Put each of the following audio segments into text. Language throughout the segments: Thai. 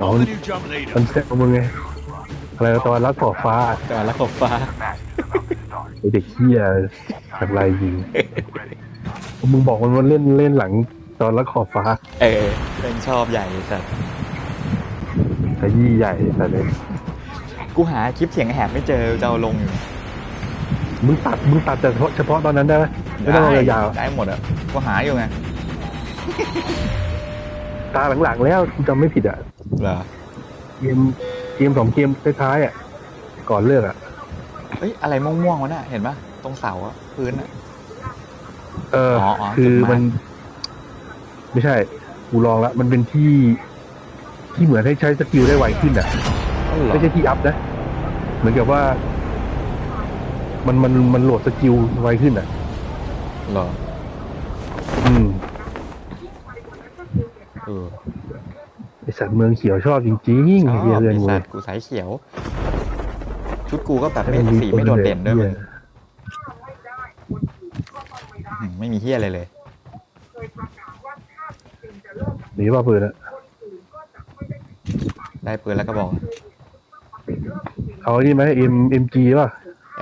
อ๋อ I'm มัน the new jump leader. มันเซ็ตมึงไงอะไรตอนรักขอบฟ้าจอแล้วขอบฟ้า ไอเด็กเฮียจากลายยิง มึงบอกมันว่าเล่นเล่นหลังตอนรักขอบฟ้าเออเป็นชอบใหญ่สัสขยี้ใหญ่แต่เลยกูหาคลิปเสียงแหบไม่เจอจะเอาลงอยู่มึงตัดมึงตัดแต่เฉพาะเฉพาะตอนนั้นได้ไหมไม่ต้องเอายาวได้หมดอะกูหาอยู่ไงๆ ตาหลังๆแล้วกูจำไม่ผิดอะเหรอเกมเกมสองเกมท้ายๆอะก่อนเลิกอะเอ้ยอะไรม่วงๆวะน่ะเห็นปะตรงเสาอะพื้นอะเอออออ๋อคือจุดหมายมัน ไม่ใช่กูลองละมันเป็นที่ ที่เหมือนให้ใช้สกิลได้ไวขึ้นอะ อ๋อเหรอไม่ใช่ที่อัพนะ เหมือนกับว่า มันมันมันโหลดสกิลไวขึ้นอะ เหรออืม เออ ไอ สัตว์เมืองเขียวชอบจริงชๆอบเฮียเรือนปีงูศาจกูสายเขียว ชุดกูก็แบบไม่ให้นสีไม่โดดเด่นด้วยหี้มึงอืมไม่มีเฮียอะไรเลย หนีว่าปืนอะได้ปืนแล้วก็บอก เอาไอ้นี่ไหมเอ็มเอ็มจีป่ะ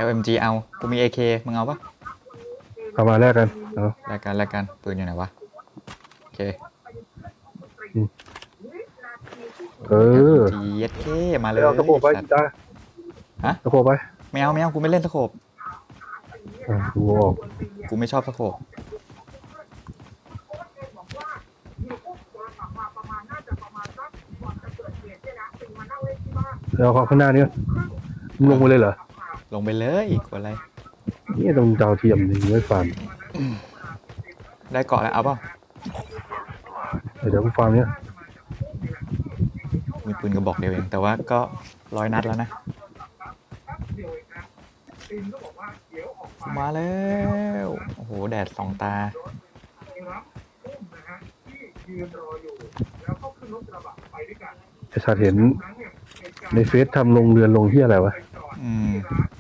LMG เอา กูมี AK มึงเอาปะเอามาแลกกันเอา แลกกันแลกกันปืนอยู่ไหนวะ โอเค เออ GSK มาเลยเอาตะโขบไปสัตว์จ้าฮะตะโขบไปไม่เอาไม่เอากูไม่เล่นสโคบอะดูออกกูไม่ชอบสโคบแล้วเอาข้างหน้านี่มึงลงไปเลยเหรอ ลงไปเลยกดอะไร นี่ตรงดาวเทียมนี่ไม่ฟันได้เกาะแล้วเอาเปล่าเดี๋ยวกูฟังเนี้ยมี ปืนกระบอกเดียวเอง แต่ว่าก็ร้อยนัดแล้วนะ มาแล้ว โอ้โห แดดสองตาไอสัตว์เห็นในเฟซทำลงเรือนลงที่อะไรวะ อืม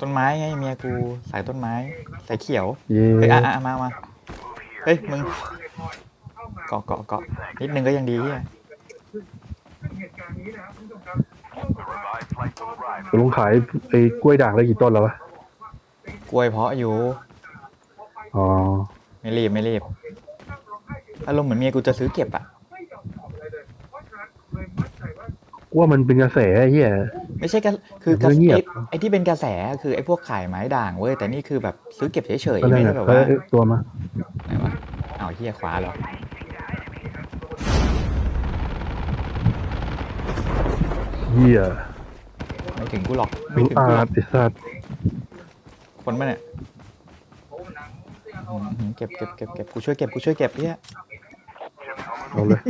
ต้นไม้ไงเมียกูสายต้นไม้สายเขียว เย่เฮ้ยอะอะมามาเฮ้ย มึง เกาะเกาะเกาะนิดนึงก็ยังดีเฮีย ลงขายไอ้กล้วยด่างได้กี่ต้นแล้ววะ กล้วยเพาะอยู่ อ๋อ ไม่รีบไม่รีบ อารมณ์เหมือนเมียกูจะซื้อเก็บอะกูว่ามันเป็นกระแสไอ้เฮีย ไม่ใช่กระคือกระเงียบ ไอ้ไอ้ที่เป็นกระแสคือไอ้พวกขายไม้ด่างเว้ยแต่นี่คือแบบซื้อเก็บเฉยก็ๆนั่ไม่นแหได้ละแบบเอ้ว่ายตัวมา ไหนวะเอาเฮียขวาเหรอ เฮียไม่ถึงกูหรอกไม่มึงถึงอากูหรอกดไอ้สัตว์คนมาเนี่ยอื้อหือเก็บเก็บเก็บเก็บกูช่วยเก็บกูช่วยเก็บเฮียเอาเลย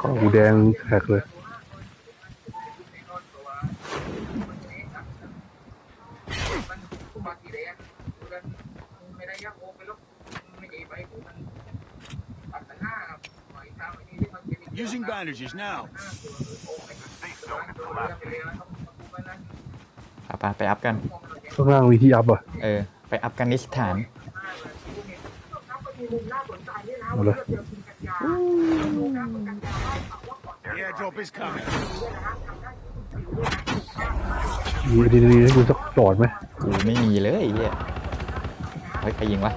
ข้อหูแดงแท็กเลย Using bandages now. ไปไปไปอัพกัน ข้างล่างมีที่อัพอะเออ ไปอัพกันนิสถาน เอาเลย The airdrop is coming. มีดีๆให้กูสักจอดไหมกูไม่มีเลยไอ้เฮียเฮ้ยใครยิงวะ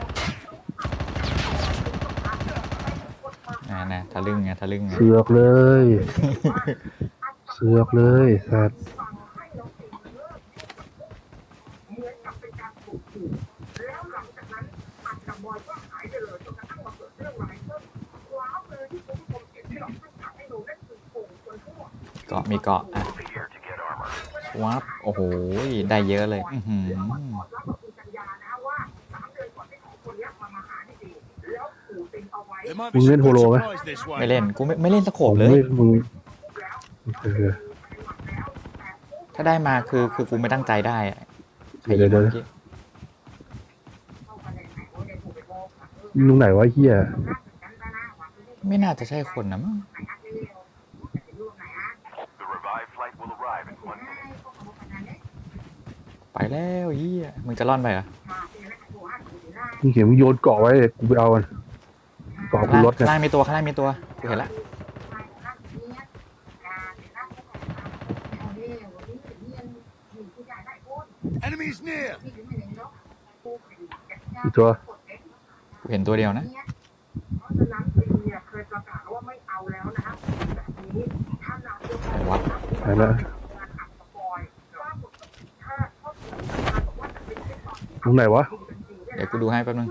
น่ะน่ะ ทะลึ่งไงทะลึ่งไงเสือกเลย เสือกเลยสัตว์เกาะมีเกาะอะวับโอ้โห ได้เยอะเลย อือหือ มึ be ง some เล่นโฮ good โลไหม supplies this ไม่ way. เล่นกูไม่ไม่เล่นสโคผบมเลยไม่มึงเออถ้าได้มาคือคือกูไม่ตั้งใจได้อะใครเดี๋ยิยวงเดี๋ยวเมื่อกี้มึงตรงไหนวะไอ้เฮียไม่น่าจะใช่คนนะมั้งไปแล้วเฮียมึงจะร่อนไปเหรอมึงเห็นมึงโยนเกาะไว้เลยกูไปเอามันเก่อคุณรถเนี่ยล่างมีตัวข้างล่างมีตัวเห็นละอีกตัวเห็นตัวเดียวนะไปแล้วตรงไหนวะ เดี๋ยวกูดูให้แป๊บนึง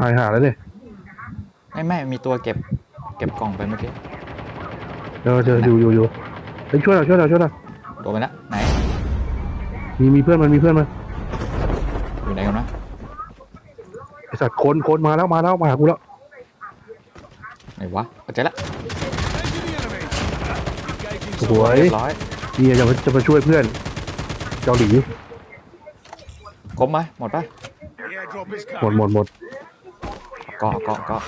หายหาแล้วเนี่ย ไม่ไม่มีตัวเก็บ เก็บกล่องไปเมื่อกี้เออเจออยู่อยู่อยู่เฮ้ยช่วยหน่อยช่วยหน่อยช่วยหน่อยโดนไปละไหนมีมีเพื่อนมันมีเพื่อนมันอยู่ไหนกันวะไอสัตว์คนคนมาแล้วมาแล้วมาหากูแล้วไหนวะเอาเจอละ Engaging the enemy. Engaging สวยเรียบร้อยนี่จะมาจะมาช่วยเพื่อนเกาหลีครบไหมหมดปะ The airdrop is หมด coming. หมดหมด เกาะเกาะเกาะ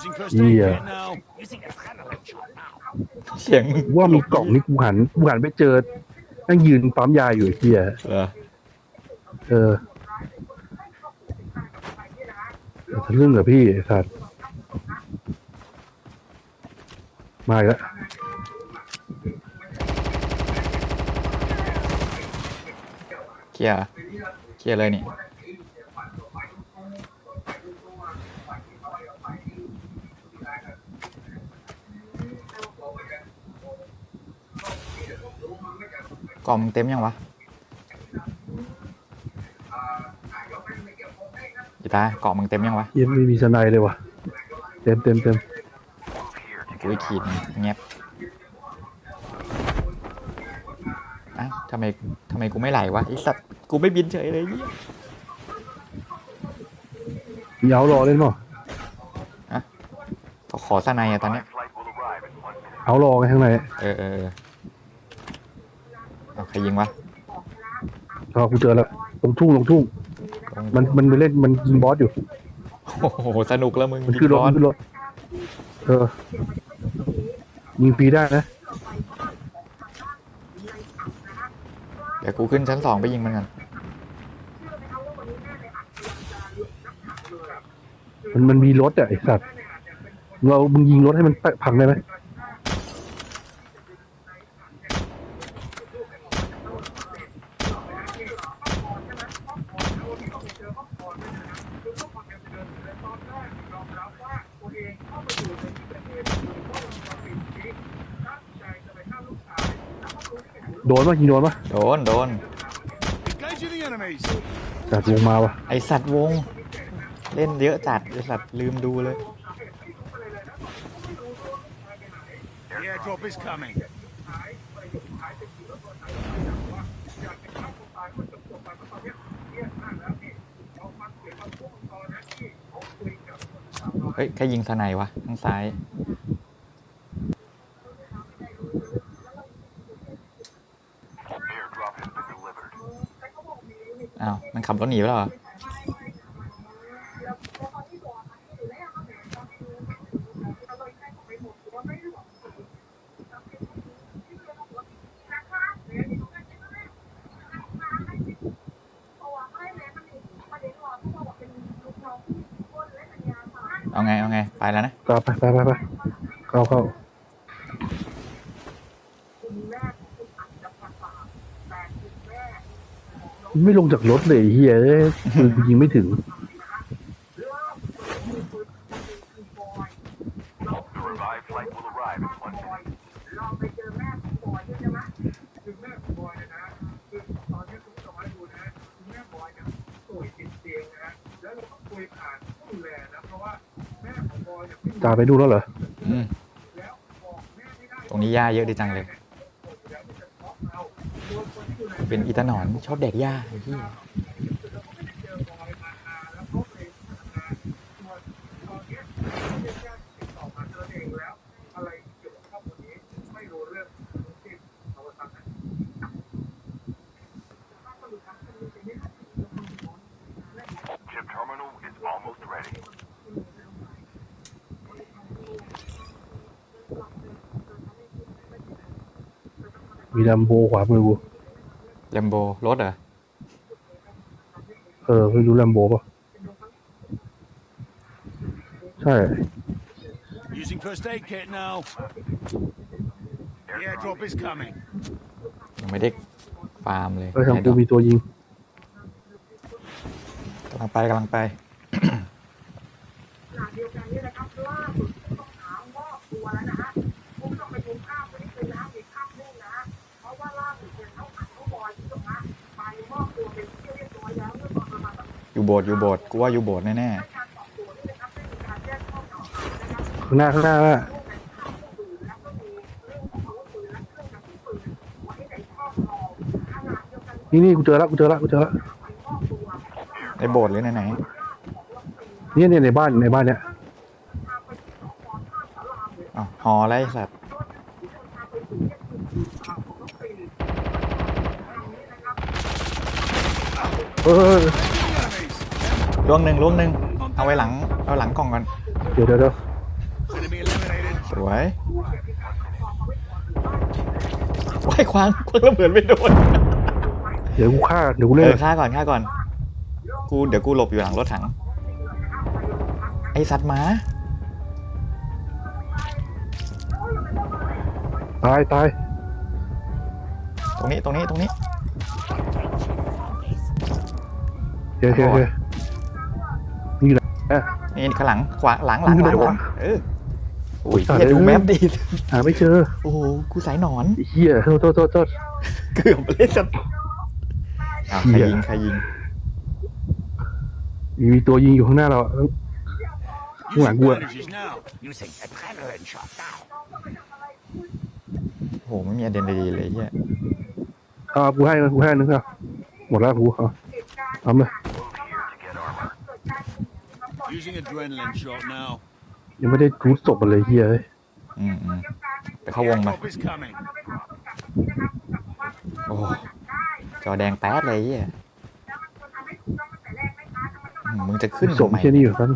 Using first aid Yeah. kit now. Using adrenaline shot now. เสียงว่ามีกล่องนี่กูหันกูหันไปเจอนั่งยืนปั๊มยาอยู่ไอ้เฮียเออเออทะลึ่งเหรอพี่ไอ้สัตว์มาอีกแล้วเคลียร์เคลียร์เลยนี่ ล่องมึงเต็มยังวะอีตาเกาะมึงเต็มยังวะเหี้ยังไม่มีสไนเลยวะเต็มเต็มเต็มกูอีกขีดหนึ่งเงียบอะทำไมทำไมกูไม่ไหลวะไอสัตว์กูไม่บินเฉยเลยเหี้ยมีเอารอเล่นมั้งขอสนายอะตอนเนี้ยเอารอไงข้างใน เออเออเออเอา ใครยิงวะรอกูเจอแล้วลงทุ่งลงทุ่ง มันมันไปเล่นมันยิงบอสอยู่ โอ้โหสนุกแล้วมึงมันคือรถยิงบอมันลคือรถเออยิงฟรีได้นะ เดี๋ยวกูขึ้นชั้นสองไปยิงมันกันมันมันมีรถอะไอสัตว์เรามึงยิงรถให้มันแปะพังได้ไหม นปะยิงโดนปะโดนโดน Engaging the enemies. จัดวงมาวะไอสัตว์วง เล่นเยอะจัดไอสัตว์ลืมดูเลย The airdrop is coming. เฮ้ยใครยิงสไนวะทางซ้าย อ้าวมันขับรถหนีไปแล้วเหรอเอาไง เอาไง ไปแล้วนะ ก็ไปไปไปไปเข้าเข้า ไม่ลงจากรถเลยเฮียปืนยิงไม่ถึงจ้าไปดูแล้วเหรอ อืม ตรงนี้หญ้าเยอะดีจังเลย แล้วจะช็อกเราตัวคนที่ดูแล เป็นอีตาหนอนชอบแดกหญ้าไอ้ที่เจอบอยมานานแล้วเขาเลยทำงานส่วนตอนเนี้ยญาติญาติติดต่อมาเจอเองแล้วอะไรเกี่ยวกับครอบครัวนี้ไม่รู้เรื่องทั้งสิ้นเขาก็ทำนะ Chip terminal is almost ready. มีดัมโบขวามือกู แลมโบรถเหรอเออไม่รู้แลมโบป่ะ ใช่ Using first aid kit now. The airdrop is coming. ยังไม่ได้ฟาร์มเลยเออทางกูมีตัวยิง กำลังไปกำลังไป อยู่โบสถ์อยู่โบสถ์กูว่าอยู่โบสถ์แน่การสอบสวนเนี่ยนะครับได้มีการแจ้งข้อกล่าวหานะครับข้างหน้าข้างหน้าน่ะร่วมกันฆ่าผู้อื่นแล้วก็มีเรื่องของอาวุธปืนและเครื่องกระสุนปืนไว้ในครอบครองขณะเดียวกันนี่นี่กูเจอแล้วกูเจอแล้วกูเจอแล้วไปมอบตัวๆในโบสถ์หรือไหนไหนเนี่ยเนี่ยในบ้านในบ้านเนี่ยๆอ้าวหออะไรไอ้สัตว์เออเออ Enemies! ล่วงหนึ่งล่วงหนึ่งเอาไว้หลังเอาหลังกล่องก่อนเดี๋ยวเดี๋ยวเดี๋ยว Enemy eliminated. สวยว้ายควางควางระเบิดไม่โดนเดี๋ยวกูฆ่าเดี๋ยวกูเอเล่นอฆ่าก่อนฆ่าก่อนกูเดี๋ยวกูหลบอยู่หลังรถถัง ไอสัตว์หมา ตายตายตรงนี้ตรงนี้ตรงนี้โอเคโอเคโอเคนี่แหละนี่ข้างหลังขวาหลังหลังหลังอยู่ไหนหลัวะงเออโอ้ยสัตว์เฮียดูเอ้ยแมปดิหาไม่เจอโอ้โหกูสายหนอนไอ้เฮียโทษโทษโทษโทษเกือบเลยสัตว์อ้าวใครเหี้ยยิงใครยิงมีตัวยิงอยู่ข้างหน้าเราข้างหลัง Using กูอะ bandages now. Using adrenaline shot now. โอ้โหไม่มีอะเดนดีเลยเฮียเอากูให้กูให้นึงเอาหมดแล้วกูเอาเอามา Using adrenaline shot now. ยังไม่ได้รูดศพมันเลยเฮียเอ้ยอืมอืมไปเข้าวงมา Airdrop is coming. โอ้โหจอแดงแป๊ดเลยเฮียอืมมึงจะขึ้นศพทำไมเฮียนี่อยู่กัน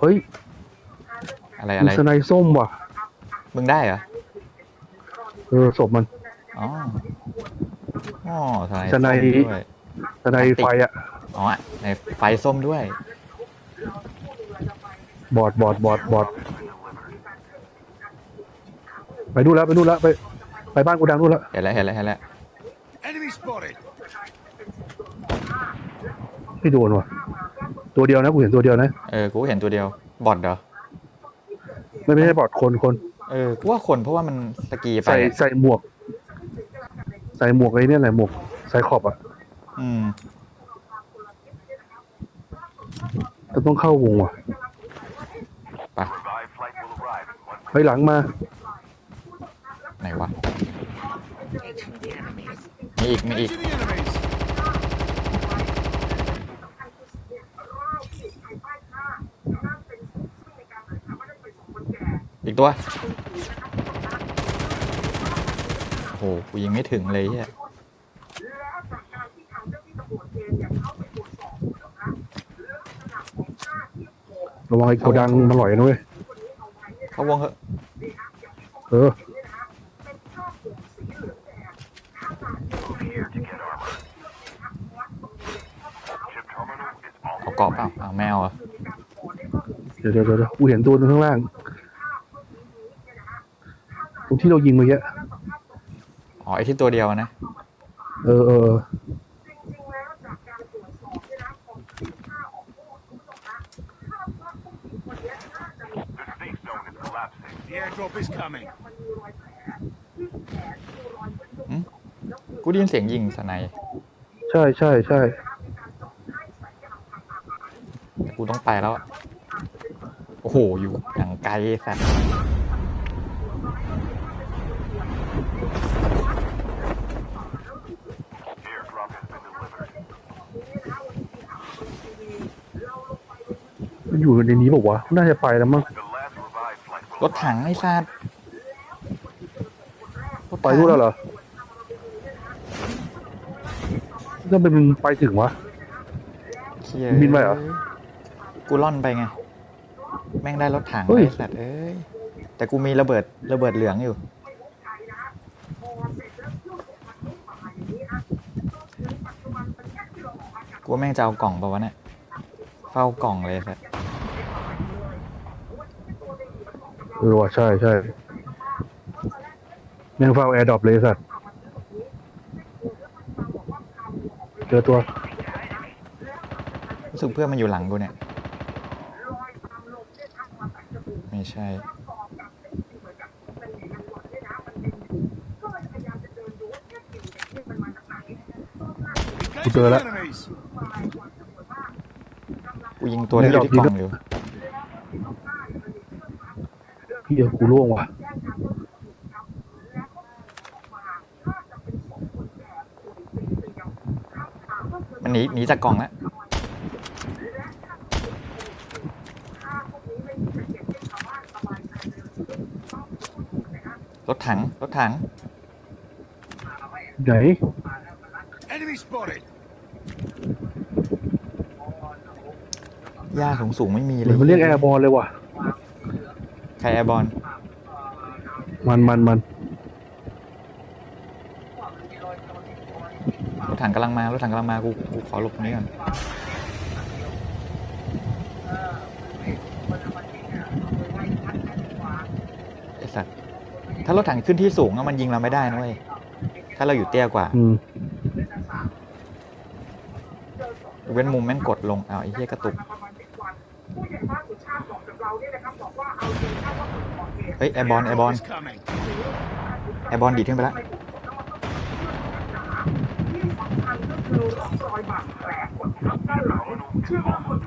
เฮ้ยอะไรมีอะไร สไนด์ส้มว่ะ มึงได้เหรอ เออศพมัน อ๋อ อ๋อสไนสไนส้มด้วย สไนด์ไฟอะ อ๋อ ในไฟส้มด้วย บอดบอดบอดบอดไปนู่นแล้วไปนู่นแล้วไปไปบ้านกูดังนู่นแล้วเห็นแล้วเห็นแล้วเห็นแล้ว Enemy spotted. ไม่โดนว่ะตัวเดียวนะกูเห็นตัวเดียวนะเออ กูเห็นตัวเดียว บอทเหรอ ไม่ไม่ใช่บอดคนคนเออ กูว่าคนเพราะว่ามันสกีไปใส่อะใส่หมวก ใส่หมวกไอ้เนี่ยแหละหมวกใส่ขอบอะ อืม จะต้องเข้าวงว่ะ Revived flight will arrive in one ไปหลังมา ไหนวะ มีอีก มีอีก Engaging the enemies. อีกตัว โอ้โหกูยิงไม่ถึงเลยเฮียระวังไอ้โกดังมันหลอยนะเว้ยเขาวงเหอะเออ here to get armor. Chip terminal is เอา almost เกาะเปล่าเอาแมวเหรอเดี๋ยวเดี๋ยวเดี๋ยวกูเห็นตัวนึงข้างล่าง ตรงที่เรายิงเมื่อกี้อ๋อไอที่ตัวเดียวอะนะ เออเออเออ the safe zone is collapsing. The airdrop is coming. กูได้ยินเสียงยิงสไนด์ใช่ใช่ใช่แต่กูต้องไปแล้วอะโอ้โห อยู่อย่างไกลสัตว์ Airdrop has been delivered. มันอยู่ในนี้บอกว่าวะน่าจะไปแล้วมั้ง ร will ถถังไอ้สัตว์รถไปถังรู้นแล้วเหรอก็เป็นไปถึงวะ เชี่ยบินไปเหรอ กูล่อนไปไง แม่งได้รถถังเฮ้ย ไอ้สัตว์เอ้ย แต่กูมีระเบิดระเบิดเหลืองอยู่ กูว่าแม่งจะเอากล่องปะวะเนี่ย เฝ้ากล่องเลยสัตว์ เออว่ะใช่ใช่แม่งเฝ้าแอร์ดรอปเลยไอ้สัตว์เจอตัวรู้สึกเพื่อนมันอยู่หลังกูเนี่ย ไม่ใช่ Engaging Tôi the đã- enemies. กูยิงตัวที่อยู่ที่กล่องอยู่ พี่เออกูร่วงว่ะมันหนีหนีจากกล่องแล้วรถถัง รถถัง ไหน Enemy spotted. หญ้าสูงสูงๆไม่มีเหเลมือยนมันเรียกแอร์บอลเลยว่ะ ใครแอร์บอลมันมันมันรถถังกำลังมารถถังกำลังมากูกูขอหลบตรงนี้ก่อนไอสัตว์ถ้ารถถังขึ้นที่สูงอะมันยิงเราไม่ได้นะเว้ยถ้าเราอยู่เตี้ยกว่าอืมเว้นมุมแม่งกดลงเอาวไอ้เหี้ยกระตุก เฮ้ยแอร์บอลแอร์บอล Drop is coming. แอร์บอลดีดขึ้นไปแล้ว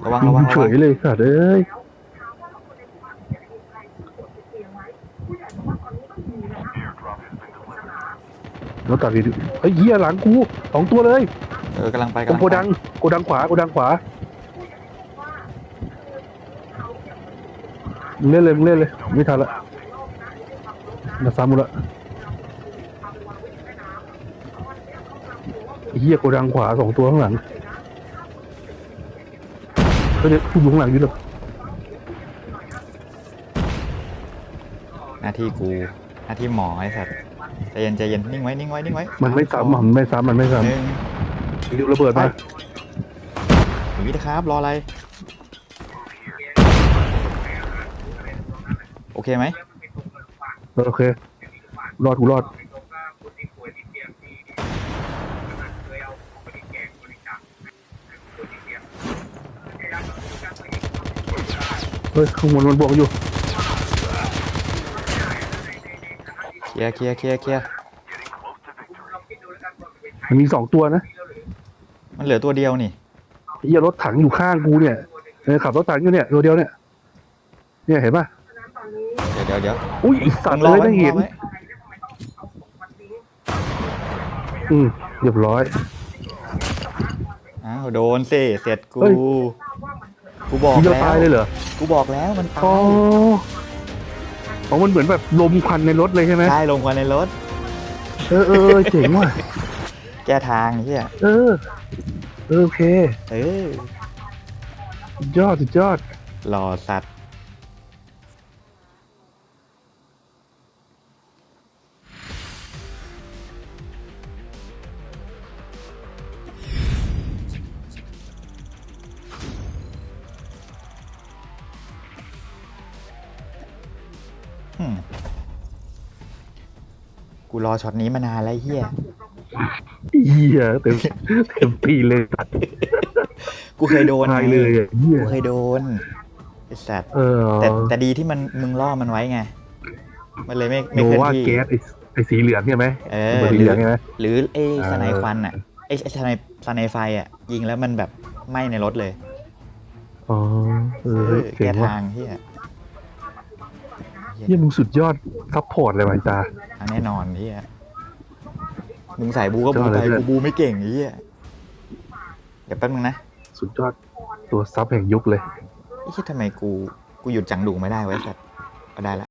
ระวังระวังเฉระวังยเลยสัตว์เอ้ยแล้วตัดวีดีเฮ้ยเหี้ยหลังกูสองตัวเลยเออกำลังไปตรกำลังงโกไปดังโกดังขวาโกดังขวามึง เล่นเลยมึงเล่นเลยไม่ทันละมาซ้ำมึงละไอ้เหี้ยโกดังขวาสองตัวข้างหลังก็เนี่ยกูอยู่ข้างหลังอยู่เลยหน้าที่กู หน้าที่หมอไอ้สัตว์ใจเย็นใจเย็นนิ่งไว้นิ่งไว้นิ่งไว้มันไม่ซ้ำอะมันไม่ซ้ำมันไม่ซ้หนึ่งำยิงระเบิดมาหนีนะครับรออะไร เคไหมโอเค รอดกูรอด เฮ้ยข้างบนมันบวกอยู่ เคลียร์เคลียร์เคลียร์เคลียร์มันมีสองตัวนะมันเหลือตัวเดียวนี่ไอ้เหี้ยรถถังอยู่ข้างกูเนี่ยเออขับรถถังอยู่เนี่ยตัวเดียวเนี่ย เนี่ยเห็นป่ะเดี๋ยวเดี๋ยวเดี๋ยวอุ้ยไอ้สัตว์มึงเลรอยไว้ไม่มึงรเห็อนไว้อืมเรียบร้อย อ้าวโดนสิเสร็จกู เฮ้ย กูบอกยิงเราแล้วตายเลยเหรอกูบอกแล้วมันตาอ๋อยอ๋อมันเหมือนแบบลมควันในรถเลยใช่ไหมใช่ลงควันในรถ เออเออเออเจ๋งว่ะ แก้ทางไอ้เฮียเออเออโอเคเออสุดยอดสุดยอด หล่อสัตว์ รอช็อตนี้มานานแล้วไอ้เฮียเหี้ยเต็มเต็มปีเลยสัตว์กูเคยโดนตายไงเลยอะเหี้ยกูเคยโดนไอ้สัตว์เออแต่แต่ดีที่มันมึงล่อมันไว้ไง มันเลยไม่โนไม่เคลื่อนว่าที่ แก๊สไอ้ไอ้สีเหลืองใช่ไหมเอระอเบิดสีหรืเหลือองใช่ไหม หรือไอ้อ่า สไนควันอะไอ้ไอ้สไนสไนไฟอะ ยิงแล้วมันแบบไหม้ในรถเลย อ๋อเอเอออเจ๋แก้งว่ะทางเฮีย เฮียมึงสุดยอดซัพพอร์ตเลยว่ะไอ้ตา อะแน่นอนเฮียมึงใส่บูก็บูยอดไปเลยเพื่อนกูบูไม่เก่งเฮียเดี๋ยวแป๊บนึงนะสุดยอดตัวซับแห่งยุคเลย ไอ้เหียทำไมกู กูหยุดจังดุไม่ได้ไวะไอ้สัตว์เอาได้ละ